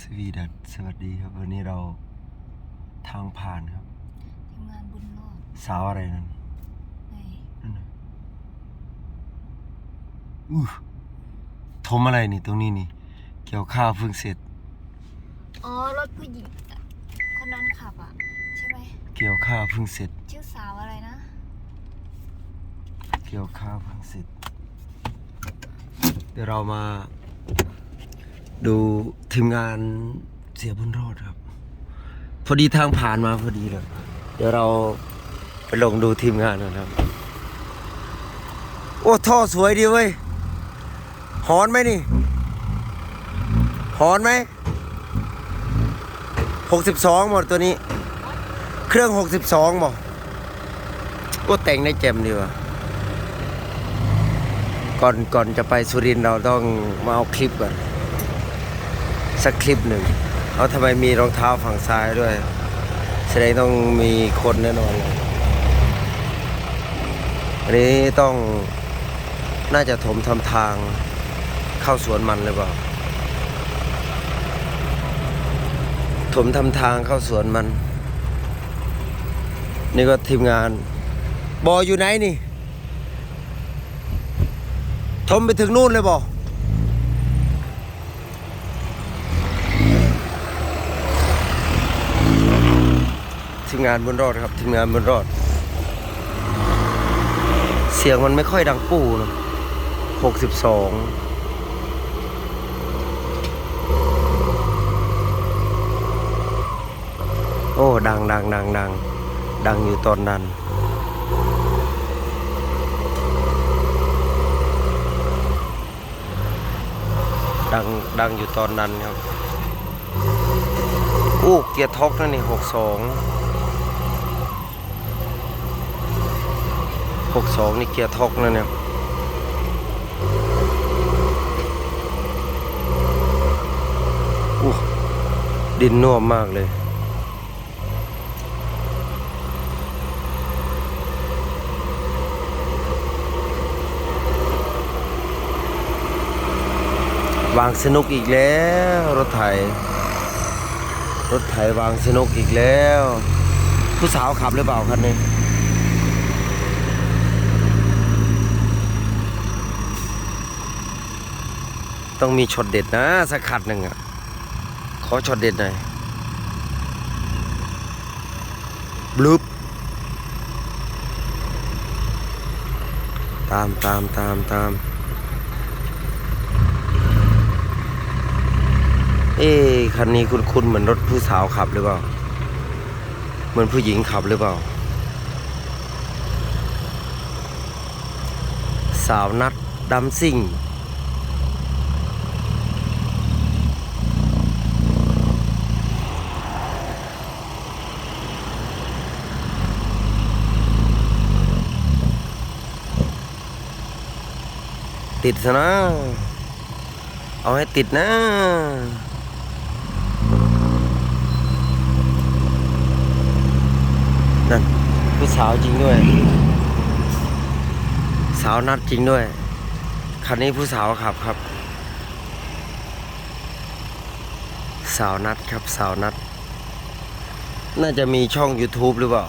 สวีดัสสวัสดีครับวันนี้เราทางผ่านครับทีมงานบุญรอดสาวอะไรนั่นในนั่นน่ะอู้ทมอะไรนี่ตรงนี้นี่ เกี่ยวข้าวเพิ่งเสร็จ อ๋อ รถผู้หญิงอะคนนั้นขับอะ ใช่ไหมเกี่ยวข้าวเพิ่งเสร็จ ชื่อสาวอะไรนะ เกี่ยวข้าวเพิ่งเสร็จ เดี๋ยวเรามา ดูทีมงานเสียบุญรอดครับ พอดีทางผ่านมาพอดีเลยเดี๋ยวเราไปลงดูทีมงานกันครับ โอ้ท่อสวยดีเว้ยหอนไหมนี่หอนไหมหกสิบสองหมดตัวนี้ เครื่องหกสิบสองบอกก็แต่งได้เจมดีว่ะก่อนก่อนจะไปสุรินทร์เราต้องมาเอาคลิปก่อน สักคลิปหนึ่งเอาทำไมมีรองเท้าฝั่งซ้ายด้วย แสดงต้องมีคนแน่นอนเลยอันนี้ต้องน่าจะถมทำทางเข้าสวนมันเลยเปล่า ถมทำทางเข้าสวนมัน นี่ก็ทีมงาน บออยู่ไหนนี่ ถมไปถึงนู่นเลยบอ มงานบนรอดครับทีมงานบนรอด เสียงมันไม่ค่อยดังปู้เนอะหกสิบสองโอ้ ดังดังดังดังดังอยู่ตอนนั้นดังดังอยู่ตอนนั้นครับ อู้เกียร์ท็อกนั่นนี่หกสอง หกสองนี่เกียร์ท็อกนั่นเนี่ยอู้ดินน่วมมากเลย วางสนุกอีกแล้วรถไถรถไถวางสนุกอีกแล้ว ผู้สาวขับหรือเปล่าคันนี้ ต้องมีช็อตเด็ดนะสักขัดหนึ่งอะ ขอช็อตเด็ดหน่อยบลูปตามตามตามตามเอ๊คันนี้คุ้นๆเหมือนรถผู้สาวขับหรือเปล่า เหมือนผู้หญิงขับหรือเปล่า สาวนัดดำซิ่ง ติดซะนะ เอาให้ติดนะ นั่นผู้สาวจริงด้วย สาวนัดจริงด้วย คันนี้ผู้สาวขับครับ สาวนัดครับสาวนัด น่าจะมีช่อง YouTube หรือเปล่า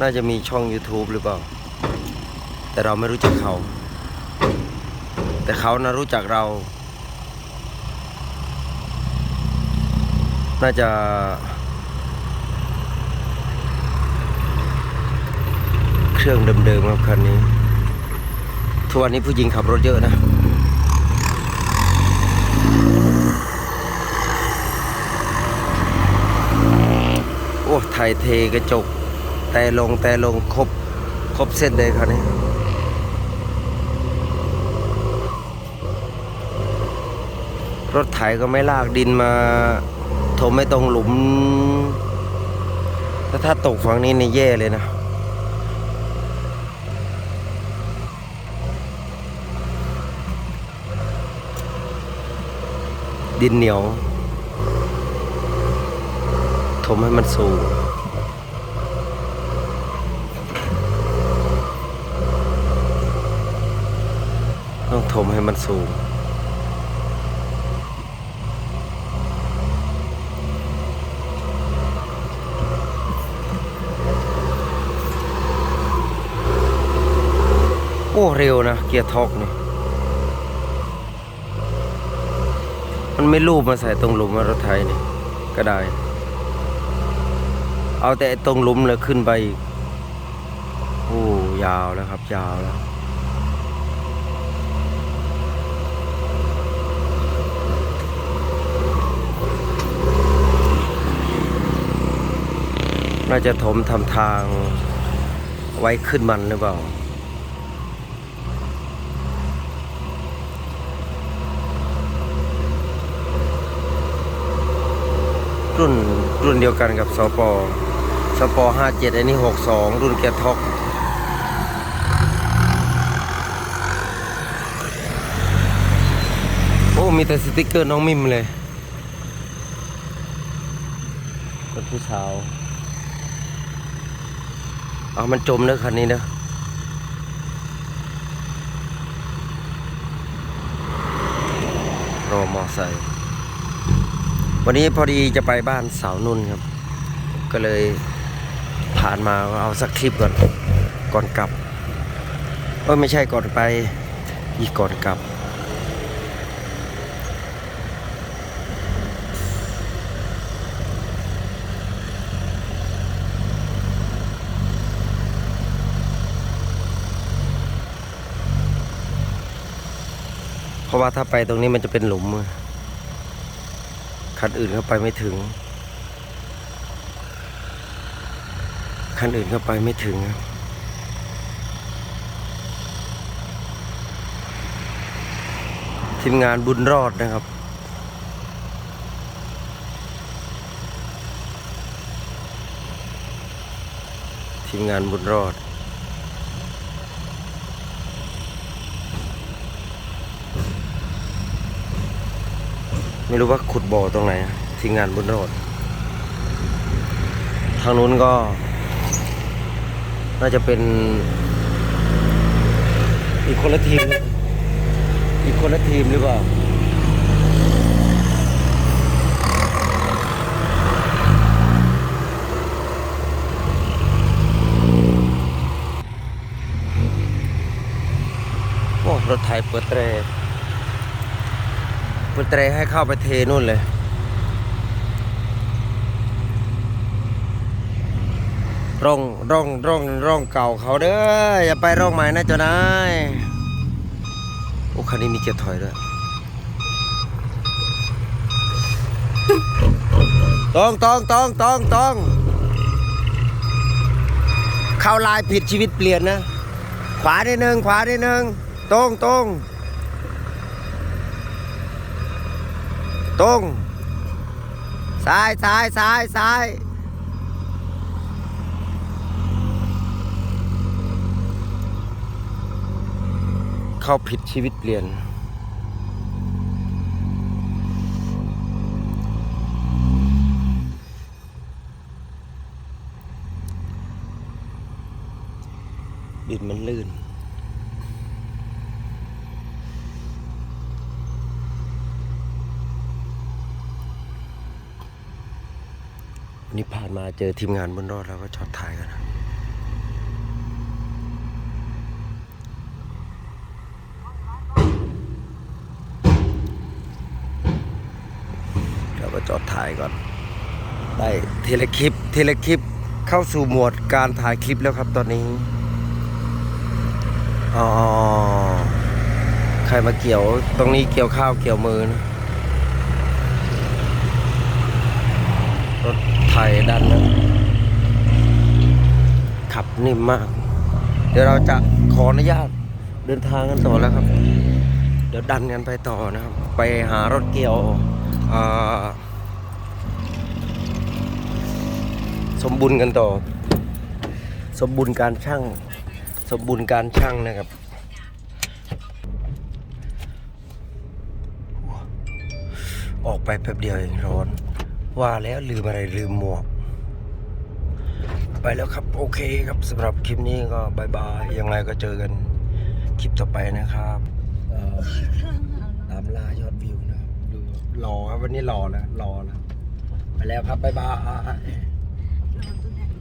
น่าจะมีช่อง YouTube หรือเปล่า แต่เราไม่รู้จักเขา แต่เขานะรู้จักเรา น่าจะ เครื่องเดิมๆครับคันนี้ ทุกวันนี้ผู้หญิงขับรถเยอะนะโอ้ไทยเทกระจก แต่ลงแต่ลงครบครบเส้นเลยคันนี้รถไถก็ไม่ลากดินมาถมไม่ตรงหลุมถ้าถ้าตกฝั่งนี้นี่แย่เลยนะดินเหนียว ถมให้มันสูง ต้องถมให้มันสูง โอ้เร็วนะ เกียร์ท็อกนี่ มันไม่รูปมาใส่ตรงหลุมรถไทยนี่ ก็ได้ เอาแต่ตรงหลุมเลยขึ้นไปอีกโอ้ ยาวแล้วครับ ยาวแล้ว น่าจะถมทำทางไว้ขึ้นมันหรือเปล่า รุ่นรุ่นเดียวกันกับสปสปห้าเจ็ดอันนี้หกสองรุ่นแกท็อกโอ้มีแต่สติกเกอร์น้องมิมเลยคนผู้สาว เอามันจมเนอะคันนี้เนอะรอมอไซค์วันนี้พอดีจะไปบ้านสาวนุ่นครับ ก็เลยผ่านมาเอาสักคลิปก่อน ก่อนกลับเออไม่ใช่ก่อนไปอีกก่อนกลับ เพราะว่าถ้าไปตรงนี้มันจะเป็นหลุมคันอื่นเข้าไปไม่ถึง คันอื่นเข้าไปไม่ถึงครับทีมงานบุญรอดนะครับ ทีมงานบุญรอด ไม่รู้ว่าขุดบ่อตรงไหนทีมงานบุญรอดทางนู้นก็ น่าจะเป็น อีกคนละทีม อีกคนละทีมหรือเปล่าโอ้รถไถเปิดเตร เปิดเตรให้เข้าไปเทนู่นเลย ร่องร่องร่องร่องเก่าเขาเด้ออย่าไปร่องใหม่นะเจ้านายโอ้คันนี้มีเกียร์ถอยด้วยตองตองตองตองตองเข้าลายผิดชีวิตเปลี่ยนนะ ขวาได้หนึ่งขวาได้หนึ่งตรงตรง ตรง ซ้ายซ้ายซ้ายซ้ายเข้าผิดชีวิตเปลี่ยน ดินมันลื่น วันนี้ผ่านมาเจอทีมงานบนรอดแล้วก็จอดถ่ายกันนะเราก็จอดถ่ายก่อน ได้เทเลคลิป เทเลคลิปเข้าสู่หมวดการถ่ายคลิปแล้วครับตอนนี้ อ๋อ ใครมาเกี่ยว ตรงนี้เกี่ยวข้าวเกี่ยวมือนะ ร ถไถดันนะขับนิ่มมาก เดี๋ยวเราจะขออนุญาตเดินทางกันต่อแล้วครับ เดี๋ยวดันกันไปต่อนะครับ ไปหารถเกี่ยวสมบุญกันต่อ สมบุญการช่าง สมบุญการช่างนะครับออกไปแป๊บเดียวเองร้อน ว่าแล้วลืมอะไรลืมหมวก ไปแล้วครับโอเคครับสำหรับคลิปนี้ก็บายบายยังไงก็เจอกันคลิปต่อไปนะครับตามล่ายอดวิวนะครับดูรอครับวันนี้รอแล้วรอแล้วไปแล้วครับบายบาย